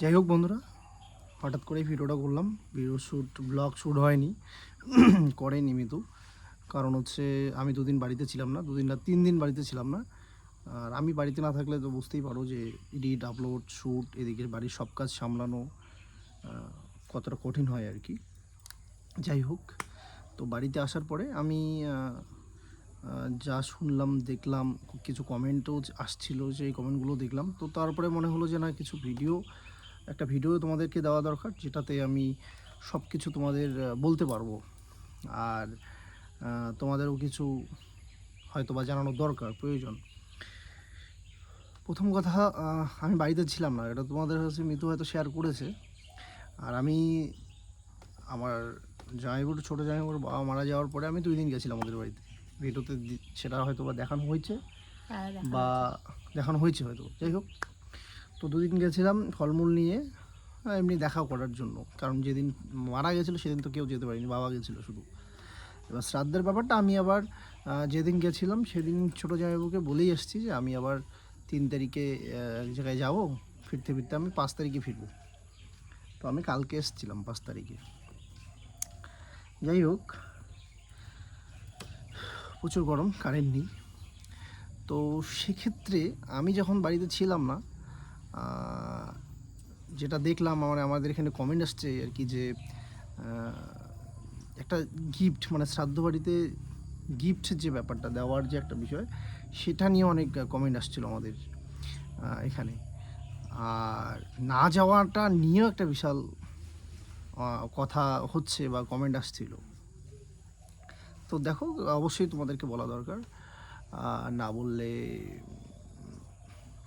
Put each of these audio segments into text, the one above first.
যাই হোক বন্ধুরা, হঠাৎ করে ভিডিওটা করলাম। ভিডিও শ্যুট ব্লগ শ্যুট হয়নি, করেনি মিতু। কারণ হচ্ছে আমি দুদিন বাড়িতে ছিলাম না, দুদিন না, তিন দিন বাড়িতে ছিলাম না। আর আমি বাড়িতে না থাকলে তো বুঝতেই পারো যে এডিট আপলোড শ্যুট এদিকে বাড়ির সব কাজ সামলানো কতটা কঠিন হয় আর কি। যাই হোক, তো বাড়িতে আসার পরে আমি যা শুনলাম, দেখলাম, কিছু কমেন্টও আসছিল সেই কমেন্টগুলো দেখলাম। তো তারপরে মনে হলো যে না, কিছু ভিডিও একটা ভিডিও তোমাদেরকে দেওয়া দরকার যেটাতে আমি সব কিছু তোমাদের বলতে পারব। আর তোমাদেরও কিছু হয়তো বা জানানো দরকার প্রয়োজন। প্রথম কথা আমি বাড়িতে ছিলাম না এটা তোমাদের কাছে মিতু হয়তো শেয়ার করেছে। আর আমি আমার জামাইবুর ছোটো জামাইবুর বাবা মারা যাওয়ার পরে আমি দুই দিন গেছিলাম ওদের বাড়িতে। ভিডিওতে সেটা হয়তো বা দেখানো হয়েছে হ্যাঁ, বা দেখানো হয়েছে হয়তো। যাই হোক তো দুদিন গেছিলাম ফলমূল নিয়ে আহ, এমনি দেখা করার জন্য। কারণ যেদিন মারা গেছিল সেদিন তো কেউ যেতে পারিনি বাবা গেছিল শুধু। এবার শ্রাদ্ধের ব্যাপারটা আমি আবার যেদিন গেছিলাম সেদিন ছোটো জামাইবাবুকে বলেই এসেছি যে আমি আবার তিন তারিখে এক জায়গায় যাব ফিরতে ফিরতে আমি পাঁচ তারিখে ফিরবো। তো আমি কালকে এসেছিলাম পাঁচ তারিখে। যাই হোক প্রচুর গরম কারেন্ট নেই। তো সেক্ষেত্রে আমি যখন বাড়িতে ছিলাম না যেটা দেখলাম, আমার, আমাদের এখানে কমেন্ট আসছে আর কি যে একটা গিফট মানে শ্রাদ্ধ বাড়িতে গিফটের যে ব্যাপারটা, দেওয়ার যে একটা বিষয়, সেটা নিয়ে অনেক কমেন্ট আসছিল আমাদের এখানে। আর না যাওয়াটা নিয়েও একটা বিশাল কথা হচ্ছে বা কমেন্ট আসছিল। তো দেখো, অবশ্যই তোমাদেরকে বলা দরকার। না বললে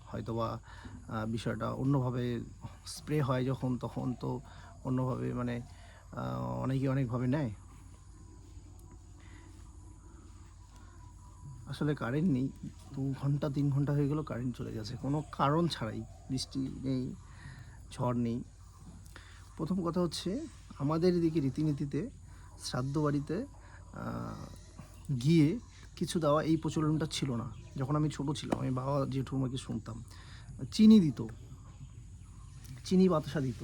হয়তোবা বিষয়টা অন্যভাবে স্প্রে হয় যখন, তখন তো অন্যভাবে মানে অনেকে অনেকভাবে নেয়। আসলে কারেন্ট নেই, দু ঘণ্টা, তিন ঘণ্টা হয়ে গেল কারেন্ট চলে গেছে। কোনো কারণ ছাড়াই বৃষ্টি নেই, ঝড় নেই। প্রথম কথা হচ্ছে, আমাদের এদিকে রীতিনীতিতে শ্রাদ্ধ বাড়িতে গিয়ে কিছু দেওয়া এই প্রচলনটা ছিল না। যখন আমি ছোট ছিলাম, আমি বাবা জেঠুমাকে শুনতাম। চিনি দিত। চিনি বাতাসা দিত,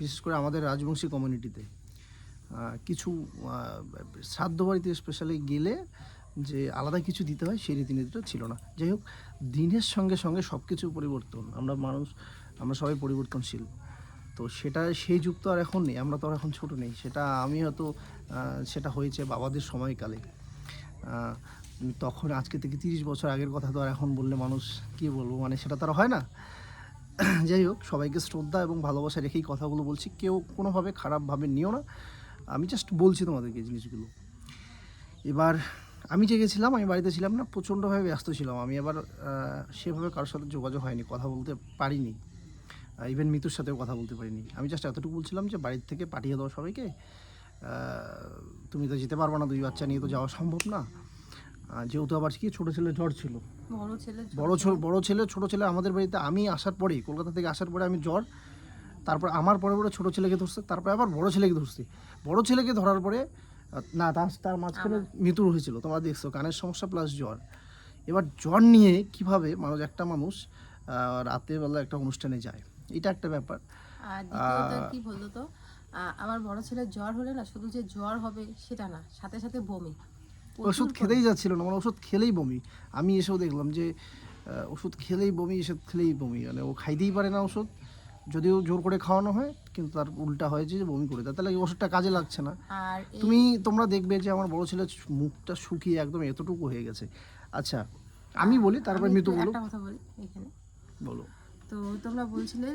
বিশেষ করে আমাদের রাজবংশী কমিউনিটিতে কিছু শ্রাদ্ধ বাড়িতে স্পেশালি গেলে যে আলাদা কিছু দিতে হয় সেই রীতিনীতিটা ছিল না। যাই হোক, দিনের সঙ্গে সঙ্গে সব কিছু পরিবর্তন, আমরা মানুষ, আমরা সবাই পরিবর্তনশীল। তো সেটা, সেই যুগ তো আর এখন নেই, আমরা তো আর এখন ছোট নেই। সেটা আমি হয়তো সেটা হয়েছে বাবাদের সময়কালে। তখন আজকে থেকে তিরিশ বছর আগের কথা তো আর এখন বললে মানুষ কি বলব? মানে সেটা তো আর হয় না। যাই হোক, সবাইকে শ্রদ্ধা এবং ভালোবাসা রেখেই কথাগুলো বলছি। কেউ কোনোভাবে খারাপভাবে নিও না। আমি জাস্ট বলছি তোমাদেরকে জিনিসগুলো। এবার আমি যে গেছিলাম, আমি বাড়িতে ছিলাম না, প্রচণ্ডভাবে ব্যস্ত ছিলাম। আমি আবার সেভাবে কারোর সাথে যোগাযোগ হয়নি, কথা বলতে পারিনি। ইভেন মিতুর সাথেও কথা বলতে পারিনি। আমি জাস্ট এতটুকু বলছিলাম যে বাড়ির থেকে পাঠিয়ে দাও সবাইকে। তুমি তো যেতে পারবে না, দুই বাচ্চা নিয়ে তো যাওয়া সম্ভব না। যেহেতু আবার কি ছোটো ছেলে জ্বর ছিল? বড় ছেলে বড় বড় ছেলে ছোট ছেলে আমাদের বাড়িতে আমি আসার পরেই কলকাতা থেকে আসার পরে আমি জ্বর তারপর আমার পরে পরে ছোট ছেলেকে ধরছে তারপরে আবার বড় ছেলেকে ধরছে। বড় ছেলেকে ধরার পরে না তার তার মাঝখানে মৃত্যু হয়েছিল তোমরা দেখছ কানের সমস্যা প্লাস জ্বর। এবার জ্বর নিয়ে কীভাবে মানুষ একটা মানুষ আহ, রাতের বেলা একটা অনুষ্ঠানে যায়? এটা একটা ব্যাপার। কি বলতো আমার বড় ছেলের জ্বর হলে না শুধু যে জ্বর হবে সেটা না সাথে সাথে বমি। ওষুধ খেতেই যাচ্ছিল না মানে ওষুধ খেলেই বমি। আমি এসেও দেখলাম যে ওষুধ খেলেই বমি ওষুধ খেলেই বমি। মানে ও খাইতেই পারে না ওষুধ যদিও জোর করে খাওয়ানো হয় কিন্তু তার উল্টা হয়েছে যে বমি করে দেয়। তাহলে ওষুধটা কাজে লাগছে না। তুমি তোমরা দেখবে যে আমার বড় ছেলে মুখটা শুকিয়ে একদম এতটুকু হয়ে গেছে। আচ্ছা আমি বলি তারপর মৃত্যু বলো। কথা বলি এখানে। বলো। তো তোমরা বলছিলে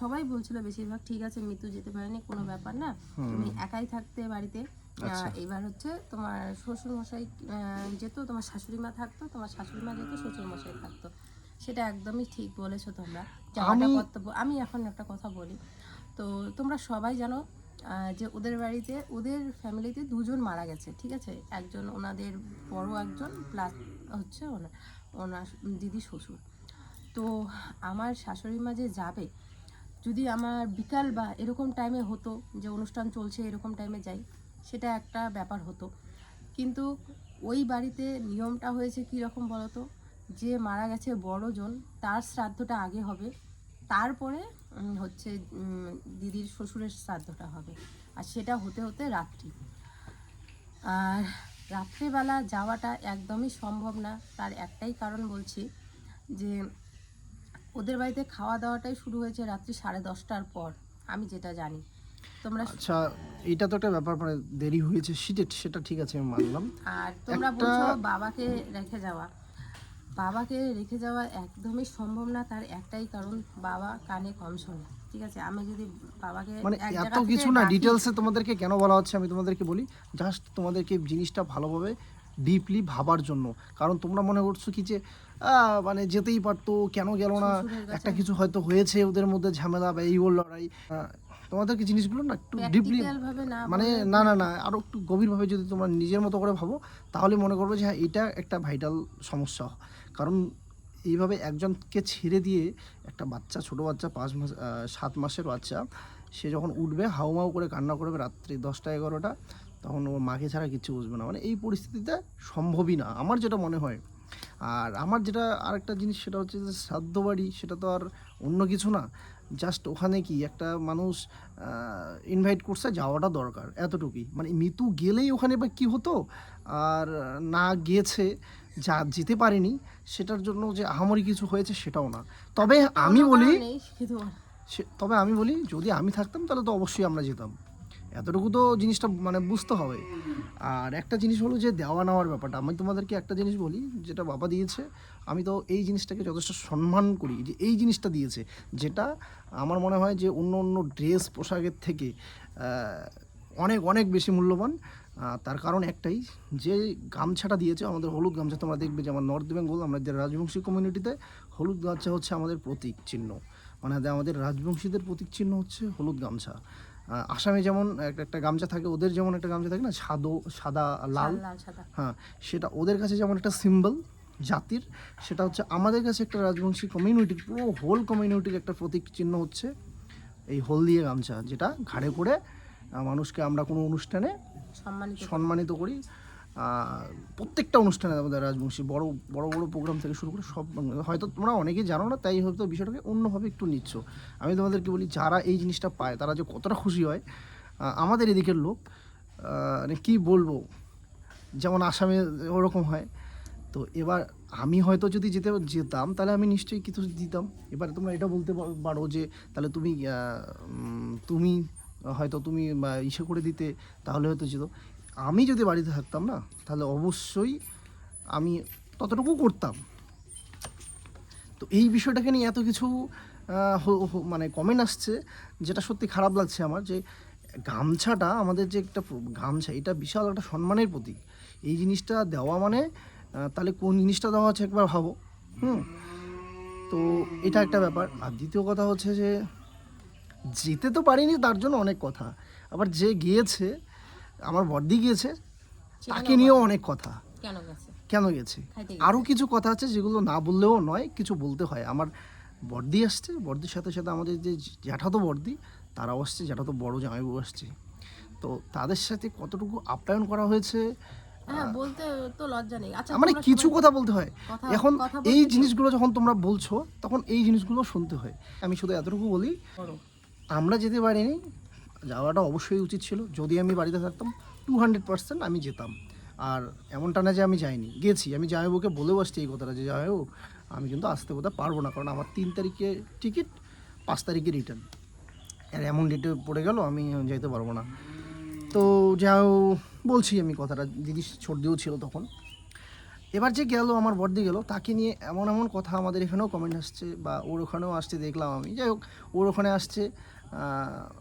সবাই বলছিল বেশিরভাগ ঠিক আছে মৃত্যু যেতে পারেনি কোনো ব্যাপার না। তুমি একাই থাকতে বাড়িতে এবার হচ্ছে তোমার শ্বশুর মশাই যেত তোমার শাশুড়ি মা থাকতো তোমার শাশুড়ি মা যেত শ্বশুর মশাই থাকতো। সেটা একদমই ঠিক বলেছ তোমরা। যাওয়াটা কর্তব্য আমি এখন একটা কথা বলি। তো তোমরা সবাই জানো যে ওদের বাড়িতে ওদের ফ্যামিলিতে দুজন মারা গেছে ঠিক আছে? একজন ওনাদের বড় একজন প্লাস হচ্ছে ওনার ওনার দিদি শ্বশুর। তো আমার শাশুড়ি মা যে যাবে যদি আমার বিকাল বা এরকম টাইমে হতো যে অনুষ্ঠান চলছে এরকম টাইমে যাই সেটা একটা ব্যাপার হতো। কিন্তু ওই বাড়িতে নিয়মটা হয়েছে কী রকম বলতো? যে মারা গেছে বড়জন, তার শ্রাদ্ধটা আগে হবে, তারপরে হচ্ছে দিদির শ্বশুরের শ্রাদ্ধটা হবে। আর সেটা হতে হতে রাত্রি। আর রাত্রিবেলা যাওয়াটা একদমই সম্ভব না। তার একটাই কারণ বলছি যে, ওদের বাড়িতে খাওয়া দাওয়াটাই শুরু হয়েছে রাত্রি সাড়ে দশটার পর। আমি যেটা জানি। তোমরা আচ্ছা এটা তো একটা ব্যাপার মানে দেরি হয়েছে। সেটা সেটা ঠিক আছে আমি মানলাম। আর তোমরা বলছো বাবাকে রেখে যাওয়া। বাবাকে রেখে যাওয়া একদমই সম্ভব না তার একটাই কারণ বাবা কানে কম শোনে। ঠিক আছে আমি যদি বাবাকে মানে এত কিছু না ডিটেলসে তোমাদেরকে কেন বলা হচ্ছে আমি তোমাদেরকে বলি। জাস্ট তোমাদেরকে জিনিসটা ভালোভাবে ডিপলি ভাবার জন্য। কারণ তোমরা মনে করছ কি যে আহ, মানে যেতেই পারতো কেন গেল না? একটা কিছু হয়তো হয়েছে ওদের মধ্যে ঝামেলা বা এই ওর লড়াই। তোমাদেরকে জিনিসগুলো না একটু ডিপলি মানে না না না আরও একটু গভীরভাবে যদি তোমরা নিজের মতো করে ভাবো তাহলে মনে করবে যে হ্যাঁ এটা একটা ভাইটাল সমস্যা। কারণ এইভাবে একজনকে ছেড়ে দিয়ে একটা বাচ্চা ছোট বাচ্চা পাঁচ মাস সাত মাসের বাচ্চা সে যখন উঠবে হাউমাউ করে কান্না করবে রাত্রি দশটা এগারোটা তখন ওর মাকে ছাড়া কিচ্ছু বুঝবে না। মানে এই পরিস্থিতিতে সম্ভবই না আমার যেটা মনে হয়। আর আমার যেটা আরেকটা জিনিস সেটা হচ্ছে যে শ্রাদ্ধ বাড়ি সেটা তো আর অন্য কিছু না। জাস্ট ওখানে কি একটা মানুষ ইনভাইট করছে যাওয়াটা দরকার এতটুকুই। মানে মিতু গেলেই ওখানে বা কী হতো? আর না গেছে যা যেতে পারেনি সেটার জন্য যে আহামরি কিছু হয়েছে সেটাও না। তবে আমি বলি তবে আমি বলি যদি আমি থাকতাম তাহলে তো অবশ্যই আমরা যেতাম। এতটুকু তো জিনিসটা মানে বুঝতে হবে। আর একটা জিনিস হলো যে দেওয়া নেওয়ার ব্যাপারটা। আমি তোমাদেরকে একটা জিনিস বলি, যেটা বাবা দিয়েছে, আমি তো এই জিনিসটাকে যথেষ্ট সম্মান করি যে এই জিনিসটা দিয়েছে, যেটা আমার মনে হয় যে অন্য অন্য ড্রেস পোশাকের থেকে অনেক অনেক বেশি মূল্যবান। তার কারণ একটাই, যে গামছাটা দিয়েছে, আমাদের হলুদ গামছা তোমরা দেখবে যে আমার নর্থ বেঙ্গল আমাদের রাজবংশী কমিউনিটিতে হলুদ গামছা হচ্ছে আমাদের প্রতীক চিহ্ন। মানে আমাদের রাজবংশীদের প্রতীক চিহ্ন হচ্ছে হলুদ গামছা। আসামে যেমন একটা একটা গামছা থাকে ওদের যেমন একটা গামছা থাকে না সাদো সাদা লাল? হ্যাঁ সেটা ওদের কাছে যেমন একটা সিম্বল জাতির সেটা হচ্ছে আমাদের কাছে একটা রাজবংশী কমিউনিটির পুরো হোল কমিউনিটির একটা প্রতীক চিহ্ন হচ্ছে এই হলদিয়ে গামছা যেটা ঘাড়ে করে মানুষকে আমরা কোনো অনুষ্ঠানে সম্মানিত করি। প্রত্যেকটা অনুষ্ঠানে আমাদের রাজবংশী, বড় বড় বড় প্রোগ্রাম থেকে শুরু করে সব হয়তো তোমরা অনেকেই জানো না, তাই হয়তো বিষয়টাকে অন্যভাবে একটু নিচ্ছ। আমি তোমাদেরকে বলি, যারা এই জিনিসটা পায়, তারা যে কতটা খুশি হয় আমাদের এদিকের লোক মানে কী বলব, যেমন আসামে ওরকম হয়। তো এবার আমি হয়তো যদি যেতে, যেতাম, তাহলে আমি নিশ্চয়ই কিছু দিতাম। এবারে তোমরা এটা বলতে পারো যে, তাহলে তুমি তুমি হয়তো তুমি ইসে করে দিতে, তাহলে হয়তো যেত। আমি যদি বাড়িতে থাকতাম না, তাহলে অবশ্যই আমি ততটুকু করতাম। তো এই বিষয়টাকে নিয়ে এত কিছু মানে কমেন্ট আসছে, যেটা সত্যি খারাপ লাগছে আমার, যে গামছাটা, আমাদের যে একটা গামছা, এটা বিশাল একটা সম্মানের প্রতীক। এই জিনিসটা দেওয়া মানে তাহলে কোন জিনিসটা দেওয়া হচ্ছে একবার ভাবো। হুম? তো এটা একটা ব্যাপার। আর দ্বিতীয় কথা হচ্ছে যে, যেতে তো পারিনি, তার জন্য অনেক কথা। আবার যে গিয়েছে আমার বর্দি গিয়েছে তাকে নিয়েও অনেক কথা। কেন গেছে? কেন গেছে? আরও কিছু কথা আছে যেগুলো না বললেও নয় কিছু বলতে হয়। আমার বর্দি আসছে বর্দির সাথে সাথে আমাদের যে জ্যাঠাতো বর্দি তারাও আসছে জ্যাঠাতো বড় জামাইবাবু আসছে। তো তাদের সাথে কতটুকু আপ্যায়ন করা হয়েছে হ্যাঁ বলতে তো লজ্জা নেই। আচ্ছা মানে কিছু কথা বলতে হয়। এখন এই জিনিসগুলো যখন তোমরা বলছো তখন এই জিনিসগুলো শুনতে হয়। আমি শুধু এতটুকু বলি। আমরা যেতে পারিনি যাওয়াটা অবশ্যই উচিত ছিল। যদি আমি বাড়িতে থাকতাম টু হান্ড্রেড পার্সেন্ট আমি যেতাম। আর এমনটা না যে আমি যাইনি, গেছি। আমি জামাইবাবুকে বলেও আসছি এই কথাটা যে জামাইবাবু আমি কিন্তু আসতে বোধহয় পারব না। কারণ আমার তিন তারিখে টিকিট পাঁচ তারিখে রিটার্ন আর এমন ডেটে পড়ে গেল, আমি যাইতে পারব না। তো যাও বলছি আমি কথাটা দিদি সর্দিও ছিল তখন। এবার যে গেল, আমার বর্দি গেল, তাকে নিয়ে এমন এমন কথা আমাদের এখানেও কমেন্ট আসছে বা ওর ওখানেও আসছে, দেখলাম আমি। যাই হোক, ওর ওখানে আসছে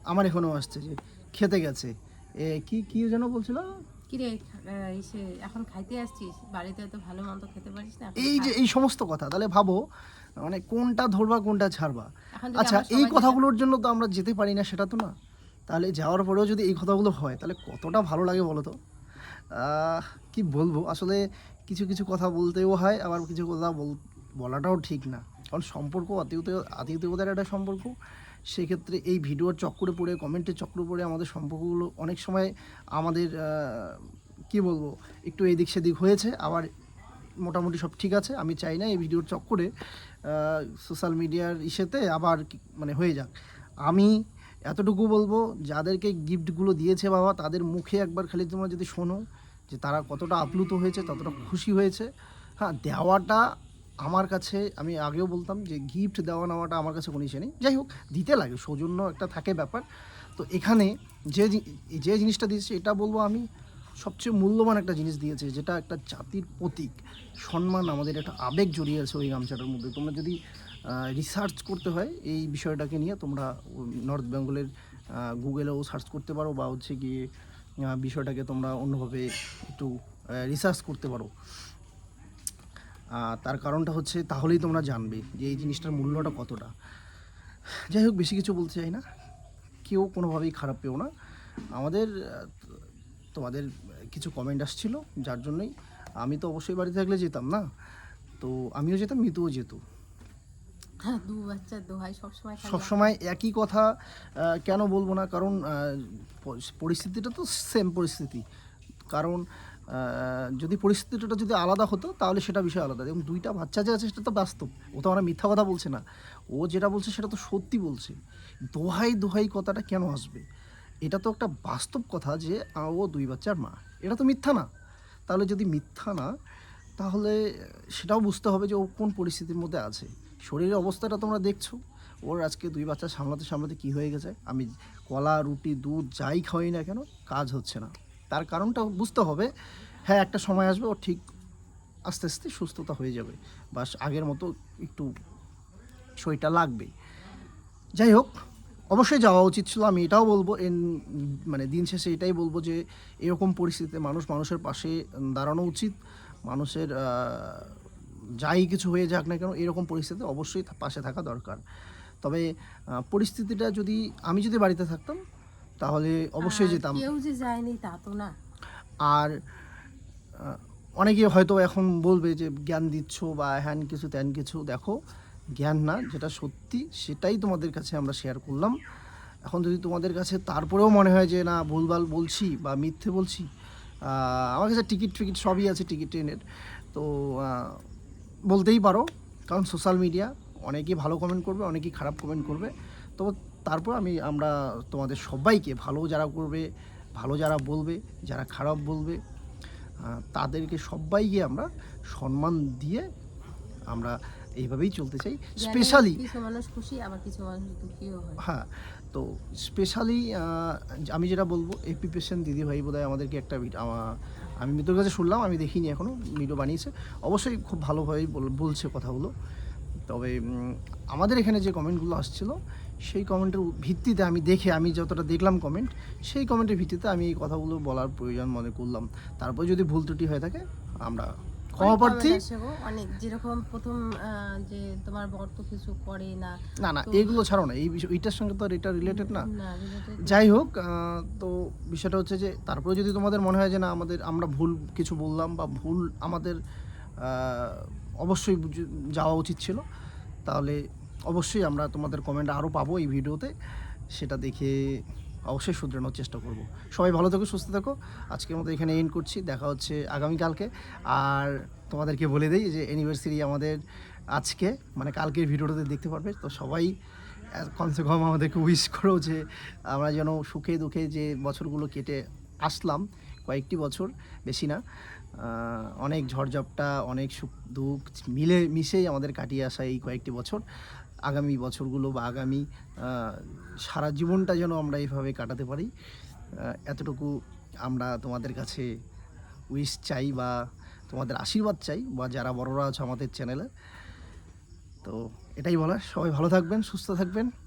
আমার এখানেও আসছে যে খেতে গেছে। এ কি কি যেন বলছিল? এসে এখন খাইতে আসছিস? বাড়িতে তো ভালো মন্দ খেতে পারিস না? এই যে এই সমস্ত কথা তাহলে ভাবো মানে কোনটা ধরবা কোনটা ছাড়বা? আচ্ছা এই কথাগুলোর জন্য তো আমরা যেতে পারি না সেটা তো না। তাহলে যাওয়ার পরেও যদি এই কথাগুলো হয় তাহলে কতটা ভালো লাগে বলো তো? আহ, কি বলব? আসলে কিছু কিছু কথা বলতেও হয় আবার কিছু কথা বল- বলাটাও ঠিক না। কারণ সম্পর্ক আত্মীয়তা আত্মীয়তার একটা সম্পর্ক। সেক্ষেত্রে এই ভিডিওর চক্করে পড়ে, কমেন্টের চক্করে পড়ে আমাদের সম্পর্কগুলো অনেক সময় আমাদের কি বলব, একটু এদিক সেদিক হয়েছে। আবার মোটামুটি সব ঠিক আছে, আমি চাই না এই ভিডিওর চক্করে সোশ্যাল মিডিয়ার ইসেতে আবার মানে হয়ে যাক। আমি এতটুকু বলব, যাদেরকে গিফটগুলো দিয়েছে বাবা, তাদের মুখে একবার খালি তোমরা যদি শোনো যে তারা কতটা আপ্লুত হয়েছে, ততটা খুশি হয়েছে। হ্যাঁ দেওয়াটা আমার কাছে, আমি আগেও বলতাম যে গিফট দেওয়া নেওয়াটা আমার কাছে কোনো ইসে নেই। যাই হোক, দিতে লাগে, সৌজন্য একটা থাকে ব্যাপার। তো এখানে যে যে জিনিসটা দিয়েছে, এটা বলব আমি সবচেয়ে মূল্যবান একটা জিনিস দিয়েছে, যেটা একটা জাতির প্রতীক। সম্মান আমাদের একটা আবেগ জড়িয়ে আছে ওই গামছাটার মধ্যে। তোমরা যদি রিসার্চ করতে হয় এই বিষয়টাকে নিয়ে, তোমরা নর্থ বেঙ্গলের গুগলেও সার্চ করতে পারো বা হচ্ছে গিয়ে বিষয়টাকে তোমরা অন্যভাবে একটু রিসার্চ করতে পারো। তার কারণটা হচ্ছে তাহলেই তোমরা জানবে যে এই জিনিসটার মূল্যটা কতটা। যাই হোক বেশি কিছু বলতে চাই না। কেউ কোনোভাবেই খারাপ পেও না। আমাদের তোমাদের কিছু কমেন্ট আসছিল যার জন্যই আমি তো অবশ্যই বাড়ি থাকলে যেতাম না? তো আমিও যেতাম মিতুও যেত। হ্যাঁ সবসময় একই কথা কেন বলব না? কারণ পরিস্থিতিটা তো সেম পরিস্থিতি। কারণ যদি পরিস্থিতিটা যদি আলাদা হতো, তাহলে সেটা বিষয় আলাদা। এবং দুইটা বাচ্চা যে আছে সেটা তো বাস্তব। ও তো আমরা মিথ্যা কথা বলছে না। ও যেটা বলছে সেটা তো সত্যি বলছে। দোহাই দোহাই কথাটা কেন আসবে? এটা তো একটা বাস্তব কথা যে ও দুই বাচ্চার মা। এটা তো মিথ্যা না। তাহলে যদি মিথ্যা না, তাহলে সেটাও বুঝতে হবে যে ও কোন পরিস্থিতির মধ্যে আছে। শরীরের অবস্থাটা তোমরা দেখছ। ওর আজকে দুই বাচ্চা সামলাতে সামলাতে কি হয়ে গেছে? আমি কলা, রুটি, দুধ যাই খাওয়াই না কেন, কাজ হচ্ছে না। তার কারণটা বুঝতে হবে। হ্যাঁ একটা সময় আসবে, ও ঠিক আস্তে আস্তে সুস্থতা হয়ে যাবে। বাস আগের মতো একটু সইটা লাগবে যাই হোক, অবশ্যই যাওয়া উচিত ছিল। আমি এটাও বলব মানে দিন শেষে এটাই বলব যে, এরকম পরিস্থিতিতে মানুষ মানুষের পাশে দাঁড়ানো উচিত। মানুষের যাই কিছু হয়ে যাক না কেন, এরকম পরিস্থিতিতে অবশ্যই পাশে থাকা দরকার। তবে পরিস্থিতিটা যদি, আমি যদি বাড়িতে থাকতাম তাহলে অবশ্যই যেতাম। কেউ যে যায়নি তা তো না। আর অনেকে হয়তো এখন বলবে যে জ্ঞান দিচ্ছ বা হ্যান কিছু ত্যান কিছু দেখো জ্ঞান না যেটা সত্যি সেটাই তোমাদের কাছে আমরা শেয়ার করলাম। এখন যদি তোমাদের কাছে তারপরেও মনে হয় যে না ভুলভাল বলছি বা মিথ্যে বলছি আমার কাছে টিকিট ফিকিট সবই আছে টিকিট ট্রেনের। তো বলতেই পারো কারণ সোশ্যাল মিডিয়া অনেকেই ভালো কমেন্ট করবে অনেকেই খারাপ কমেন্ট করবে। তো তারপর আমি আমরা তোমাদের সবাইকে ভালো যারা করবে ভালো যারা বলবে যারা খারাপ বলবে তাদেরকে সবাইকে আমরা সম্মান দিয়ে আমরা এইভাবেই চলতে চাই। স্পেশালি কিছু মানুষ খুশি আবার কিছু মানুষ দুঃখীও হয়। হ্যাঁ তো স্পেশালি আমি যেটা বলব এপি পেশেন্ট দিদি ভাই বোধহয় আমাদেরকে একটা আমি মিত্র কাছে শুনলাম আমি দেখিনি এখনও ভিডিও বানিয়েছে। অবশ্যই খুব ভালোভাবেই বলছে কথাগুলো। তবে আমাদের এখানে যে কমেন্টগুলো আসছিল সেই কমেন্টের ভিত্তিতে আমি দেখে আমি যতটা দেখলাম কমেন্ট সেই কমেন্টের ভিত্তিতে আমি এই কথাগুলো বলার প্রয়োজন মনে করলাম। তারপর যদি ভুল ত্রুটি হয়ে থাকে আমরা ক্ষমা অনেক প্রার্থী comment আসে গো, অনেক। যেরকম প্রথম যে তোমার বর তো কিছু করে না না না এগুলো ছাড়ো না এই বিষয় এইটার সঙ্গে তো আর এটা রিলেটেড না। যাই হোক তো বিষয়টা হচ্ছে যে তারপরে যদি তোমাদের মনে হয় যে না আমাদের আমরা ভুল কিছু বললাম বা ভুল আমাদের অবশ্যই যাওয়া উচিত ছিল তাহলে অবশ্যই আমরা তোমাদের কমেন্ট আরও পাবো এই ভিডিওতে। সেটা দেখে অবশ্যই শুধরানোর চেষ্টা করব। সবাই ভালো থেকো, সুস্থ থেকো। আজকের মতো এখানে এন্ড করছি। দেখা হচ্ছে আগামীকালকে। আর তোমাদেরকে বলে দিই যে অ্যানিভার্সারি আমাদের আজকে মানে কালকের ভিডিওটাতে দেখতে পারবে। তো সবাই কমসে কম আমাদেরকে উইশ করো যে আমরা যেন সুখে দুঃখে যে বছরগুলো কেটে আসলাম, কয়েকটি বছর, বেশি না। অনেক ঝড়ঝাপটা, অনেক সুখ দুঃখ মিলে, মিশেই আমাদের কাটিয়ে আসা এই কয়েকটি বছর। আগামী বছরগুলো বা আগামী সারা জীবনটা যেন আমরা এইভাবে কাটাতে পারি। এতটুকু আমরা তোমাদের কাছে উইশ চাই বা তোমাদের আশীর্বাদ চাই বা যারা বড়রা আছে আমাদের চ্যানেলে তো এটাই বলার। সবাই ভালো থাকবেন, সুস্থ থাকবেন।